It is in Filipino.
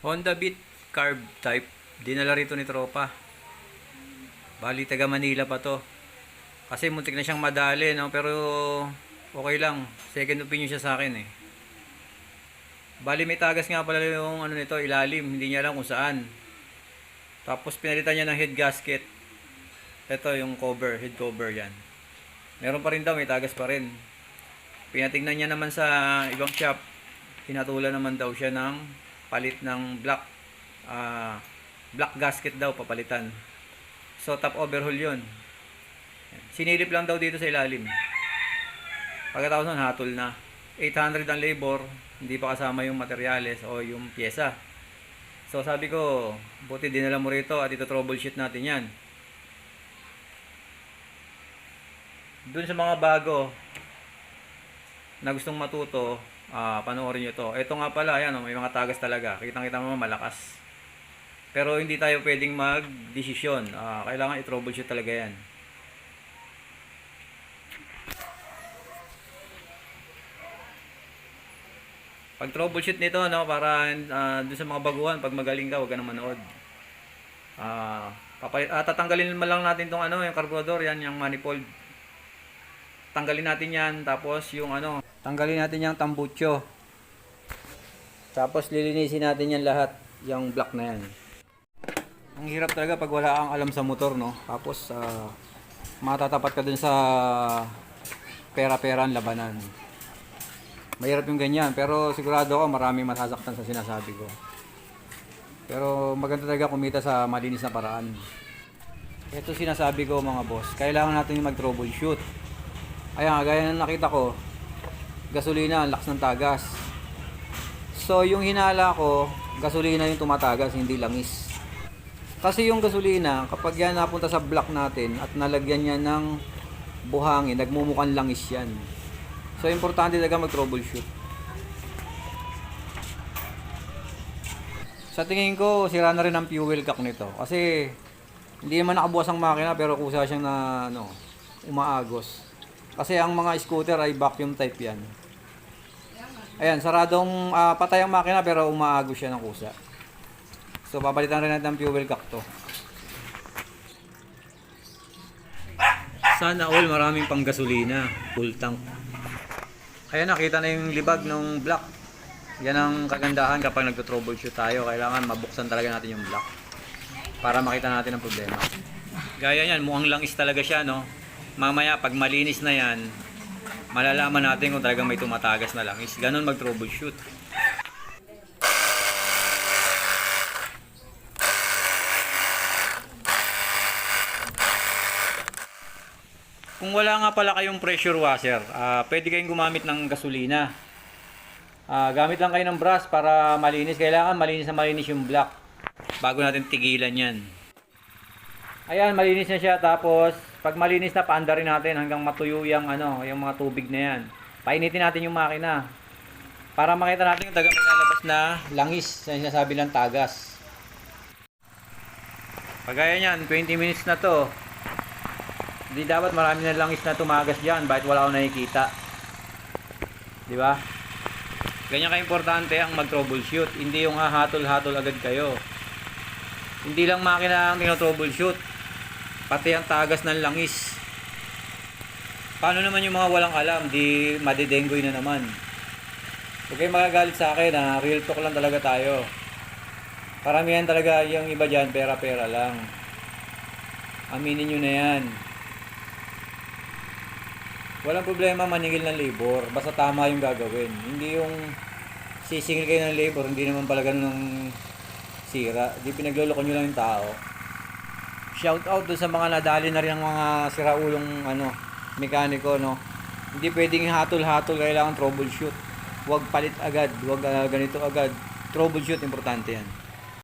Honda Beat carb type. Dinala rito ni Tropa. Bali taga Manila pa to. Kasi muntik na siyang madali, no? Pero okay lang. Second opinion siya sa akin eh. Bali may tagas nga pala yung ano nito, ilalim. Hindi niya alam kung saan. Tapos pinalitan niya ng head gasket. Ito yung cover, head cover yan. Meron pa rin daw, may tagas pa rin. Pinatingnan niya naman sa ibang shop. Hinatulan naman daw siya ng palit ng black ah black gasket daw papalitan. So top overhaul 'yon. Sinilip lang daw dito sa ilalim. Pagkatapos nun, hatol na. 800 ang labor, hindi pa kasama yung materyales o yung pyesa. So sabi ko, buti dinala mo rito at ito troubleshoot natin yan. Doon sa mga bago na gustong matuto, ah panoorin nyo to. Ito nga pala, ayan, oh, may mga tagas talaga. Kitang-kita mo malakas. Pero hindi tayo pwedeng mag-desisyon. Ah, kailangan i-troubleshoot talaga yan. Pag troubleshoot nito, no, para ah, dun sa mga baguhan, pag magaling ka, huwag ka na manood. Ah, papay, ah, tatanggalin mo lang natin tong ano, yung carburetor, yan, yung manifold. Tanggalin natin yan, tapos yung ano, tanggalin natin yung tambucho. Tapos lilinisin natin yan lahat, yung black na yan. Ang hirap talaga pag wala kang alam sa motor, no? Tapos, ah, matatapat ka dun sa pera-pera ang labanan. Mahirap yung ganyan, pero sigurado ako maraming masasaktan sa sinasabi ko. Pero maganda talaga kumita sa malinis na paraan. Ito sinasabi ko mga boss, kailangan natin yung mag-troubleshoot. Ayan, gaya ng nakita ko, gasolina, ang lakas ng tagas. So, yung hinala ko, gasolina yung tumatagas, hindi langis. Kasi yung gasolina, kapag yan napunta sa block natin at nalagyan niya ng buhangin, nagmumukhang langis yan. So, importante talaga mag-troubleshoot. Sa tingin ko, sira na rin ang fuel cock nito. Kasi, hindi naman nakabukas ang makina, pero kusa siyang na, ano, umaagos. Kasi ang mga scooter ay vacuum type yan. Ayan, saradong ah, patay ang makina, pero umaagos siya ng kusa. So, papalitan rin natin ang fuel cock to. Sana all maraming pang gasolina, full tank. Ayan nakita na yung libag ng block. Yan ang kagandahan kapag nagto-troubleshoot tayo. Kailangan mabuksan talaga natin yung block. Para makita natin ang problema. Gaya yan, mukhang langis talaga siya, no? Mamaya, pag malinis na yan, malalaman natin kung talagang may tumatagas na langis. Ganon mag-troubleshoot. Kung wala nga pala kayong pressure washer, ah, pwede kayong gumamit ng gasolina. Ah, gamit lang kayo ng brush para malinis. Kailangan malinis na malinis yung block bago natin tigilan yan. Ayan, malinis na siya. Tapos, pag malinis na, paanda rin natin hanggang matuyo yung, ano, yung mga tubig na yan. Painitin natin yung makina. Para makita natin yung taga lalabas na langis na sinasabi ng tagas. Pagaya niyan, 20 minutes na to. Hindi dapat marami na langis na tumagas dyan bakit wala akong nakikita. Di ba? Ganyan ka-importante ang mag-troubleshoot. Hindi yung hahatol-hatol agad kayo. Hindi lang makina ang tino-troubleshoot. Pati ang tagas ng langis. Paano naman yung mga walang alam? Di madidenggoy na naman. Huwag kayong magagalit sa akin ha. Real talk lang talaga tayo. Karamihan talaga yung iba dyan, pera-pera lang. Aminin nyo na yan. Walang problema maningil ng labor. Basta tama yung gagawin. Hindi yung sisingil kayo ng labor. Hindi naman pala ganun ng sira. Hindi pinagluloko nyo lang yung tao. Shout out doon sa mga nadali na rin ng mga siraulong ano, mekaniko. No? Hindi pwedeng hatol-hatol. Kailangan troubleshoot. Huwag palit agad. Huwag ah, ganito agad. Troubleshoot. Importante yan.